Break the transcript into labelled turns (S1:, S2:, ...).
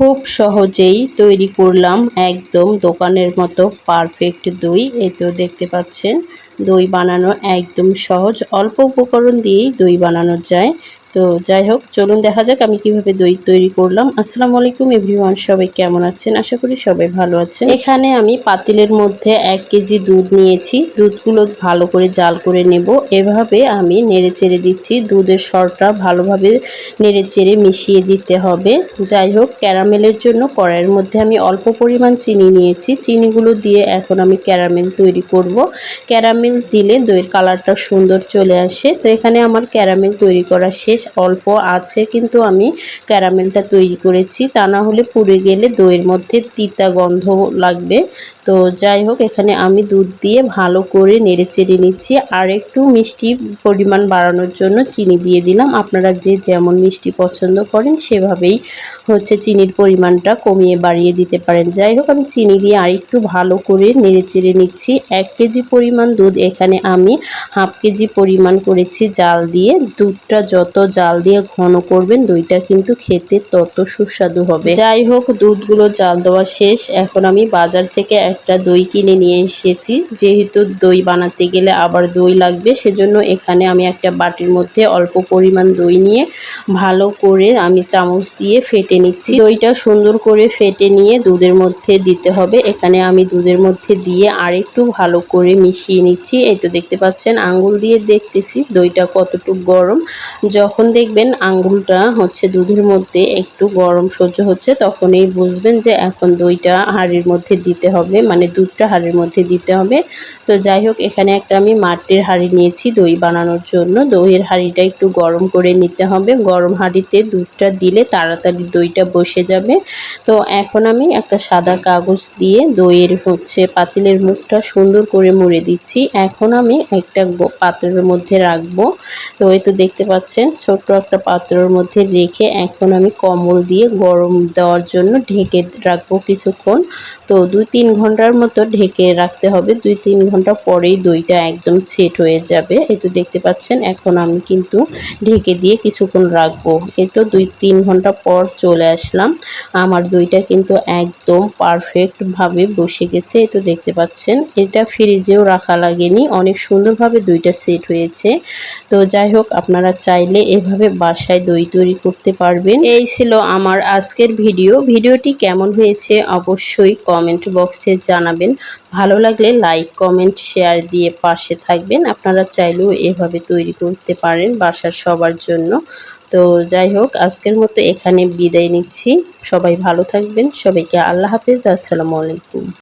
S1: খুব সহজেই তৈরি করলাম একদম দোকানের মতো পারফেক্ট দই। এই তো দেখতে পাচ্ছেন, দই বানানো একদম সহজ। অল্প উপকরণ দিয়েই দই বানানো যায়। তো যাই হোক, চলুন দেখা যাক আমি কীভাবে দই তৈরি করলাম। আসসালামু আলাইকুম এভরিওয়ান, সবাই কেমন আছেন? আশা করি সবাই ভালো আছেন। এখানে আমি পাতিলের মধ্যে এক কেজি দুধ নিয়েছি। দুধগুলো ভালো করে জাল করে নেব। এভাবে আমি নেড়ে চেড়ে দিচ্ছি। দুধের সরটা ভালোভাবে নেড়ে চেড়ে মিশিয়ে দিতে হবে। যাই হোক, ক্যারামেলের জন্য কড়াইয়ের মধ্যে আমি অল্প পরিমাণ চিনি নিয়েছি। চিনিগুলো দিয়ে এখন আমি ক্যারামেল তৈরি করব। ক্যারামেল দিলে দইয়ের কালারটা সুন্দর চলে আসে। তো এখানে আমার ক্যারামেল তৈরি করা শেষ। বেশ অল্প আছে, কিন্তু আমি ক্যারামেলটা তৈরি করেছি। তা না হলে পুড়ে গেলে দইয়ের মধ্যে তিতা গন্ধ লাগবে। তো যাই হোক, এখানে আমি দুধ দিয়ে ভালো করে নেড়ে চেড়ে নিচ্ছি। আর একটু মিষ্টি পরিমাণ বাড়ানোর জন্য চিনি দিয়ে দিলাম। আপনারা যে যেমন মিষ্টি পছন্দ করেন, সেভাবেই হচ্ছে চিনির পরিমাণটা কমিয়ে বাড়িয়ে দিতে পারেন। যাই হোক, আমি চিনি দিয়ে আর একটু ভালো করে নেড়ে চেড়ে নিচ্ছি। এক কেজি পরিমাণ দুধ এখানে আমি হাফ কেজি পরিমাণ করেছি জাল দিয়ে। দুধটা যত জাল দিয়ে ঘন করবেন, দইটা কিন্তু খেতে তত সুস্বাদু হবে। যাই হোক, দুধগুলো জাল দেওয়া শেষ। এখন আমি বাজার থেকে একটা দই কিনে নিয়ে এসেছি। যেহেতু দই বানাতে গেলে আবার দই লাগবে, সেজন্য এখানে আমি একটা বাটির মধ্যে অল্প পরিমাণ দই নিয়ে ভালো করে আমি চামচ দিয়ে ফেটে নিচ্ছি। দইটা সুন্দর করে ফেটে নিয়ে দুধের মধ্যে দিতে হবে। এখানে আমি দুধের মধ্যে দিয়ে আর একটু ভালো করে মিশিয়ে নিচ্ছি। এই তো দেখতে পাচ্ছেন আঙ্গুল দিয়ে দেখতেছি দইটা কতটুকু গরম। যখন দেখবেন আঙ্গুলটা হচ্ছে দুধের মধ্যে একটু গরম সহ্য হচ্ছে, তখনই বুঝবেন যে এখন দইটা হাঁড়ির মধ্যে দিতে হবে মানে দুধটা হাঁড়ির মধ্যে দিতে হবে। তো যাই হোক, এখানে একটা আমি মাটির হাঁড়ি নিয়েছি দই বানানোর জন্য। দইয়ের হাঁড়িটা একটু গরম করে নিতে হবে। গরম হাঁড়িতে দুধটা দিলে তাড়াতাড়ি দইটা বসে যাবে। তো এখন আমি একটা সাদা কাগজ দিয়ে দইয়ের হচ্ছে পাতিলের মুখটা সুন্দর করে মুড়ে দিচ্ছি। এখন আমি একটা পাত্রের মধ্যে রাখব। তো তো দেখতে পাচ্ছেন ছোট্ট একটা পাত্রের মধ্যে রেখে এখন আমি কম্বল দিয়ে গরম দেওয়ার জন্য ঢেকে রাখব কিছুক্ষণ। তো দুই তিন ঘণ্টার মতো ঢেকে রাখতে হবে। দুই তিন ঘণ্টা পরেই দইটা একদম সেট হয়ে যাবে। এই তো দেখতে পাচ্ছেন, এখন আমি কিন্তু ঢেকে দিয়ে কিছুক্ষণ রাখব। এই তো দুই তিন ঘণ্টা পর চলে আসলাম। আমার দইটা কিন্তু একদম পারফেক্টভাবে বসে গেছে। এই তো দেখতে পাচ্ছেন, এটা ফ্রিজেও রাখা লাগেনি। অনেক সুন্দরভাবে দইটা সেট হয়েছে। তো যাই হোক, আপনারা চাইলে এভাবে বাসায় দই তৈরি করতে পারবেন? এই ছিল আমার আজকের ভিডিও। ভিডিওটি কেমন হয়েছে অবশ্যই কমেন্ট বক্সে জানাবেন। ভালো লাগলে লাইক, কমেন্ট, শেয়ার দিয়ে পাশে থাকবেন। আপনারা চাইলেও এভাবে তৈরি করতে পারেন বাসার সবার জন্য। তো যাই হোক, আজকের মতো এখানে বিদায় নিচ্ছি। সবাই ভালো থাকবেন। সবাইকে আল্লাহ হাফেজ। আসসালামু আলাইকুম।